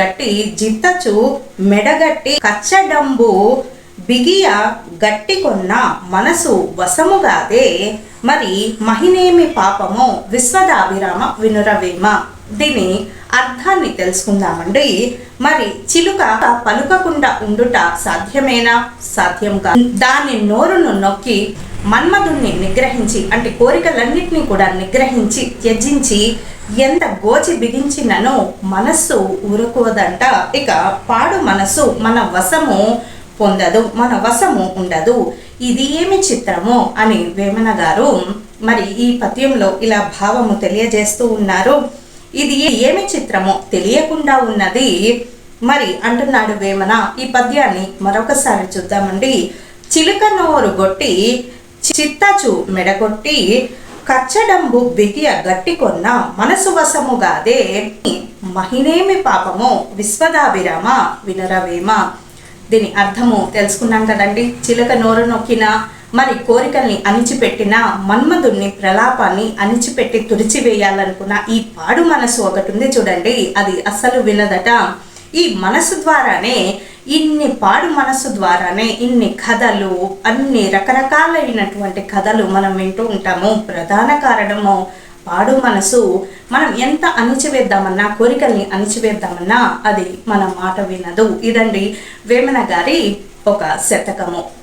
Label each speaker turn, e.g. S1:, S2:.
S1: గట్టి జిత్తచు మెడగట్టి కచ్చడంబు బిగియ గట్టి కొన్న మనసు వశముగాదే. మరి మహినేమి పాపము విశ్వదాభిరామ వినురవేమ. దీని అర్థాన్ని తెలుసుకుందామండి. మరి చిలుక పలుకకుండా ఉండుట సాధ్యమేనా? సాధ్యం కాదు దాని నోరును నొక్కి మన్మధుణ్ణి నిగ్రహించి అంటే కోరికలన్నింటినీ కూడా నిగ్రహించి త్యజించి ఎంత గోచి బిగించిననో మనస్సు ఊరుకోదంట ఇక పాడు మనస్సు మన వశము పొందదు మన వశము ఉండదు. ఇది ఏమి చిత్రము? అని వేమన గారు మరి ఈ పద్యంలో ఇలా భావము తెలియజేస్తూ ఉన్నారు. ఇది ఏమి చిత్రమో తెలియకుండా ఉన్నది. మరి అంటున్నాడు వేమన ఈ పద్యాన్ని మరొకసారి చూద్దామండి. చిలుక నోరు గొట్టి చిత్తచు మెడగొట్టి కచ్చడంబు బిగియ గట్టి కొన్న మనసు వశముగాదే. మహినేమి పాపము విశ్వదాభిరామ వినరవేమ. దీని అర్థము తెలుసుకున్నాం కదండి. చిలక నోరు నొక్కిన మరి కోరికల్ని అణిచిపెట్టిన మన్మధుణ్ణి ప్రలాపాన్ని అణిచిపెట్టి తుడిచివేయాలనుకున్న ఈ పాడు మనసు ఒకటి ఉంది చూడండి. అది అస్సలు వినదట. ఈ మనసు ద్వారానే ఇన్ని పాడు మనసు ద్వారానే ఇన్ని కథలు అన్ని రకరకాలైనటువంటి కథలు మనం వింటూ ఉంటాము. ప్రధాన కారణము పాడు మనసు. మనం ఎంత అణిచివేద్దామన్నా కోరికల్ని అణిచివేద్దామన్నా అది మన మాట వినదు. ఇదండి వేమన గారి ఒక శతకము.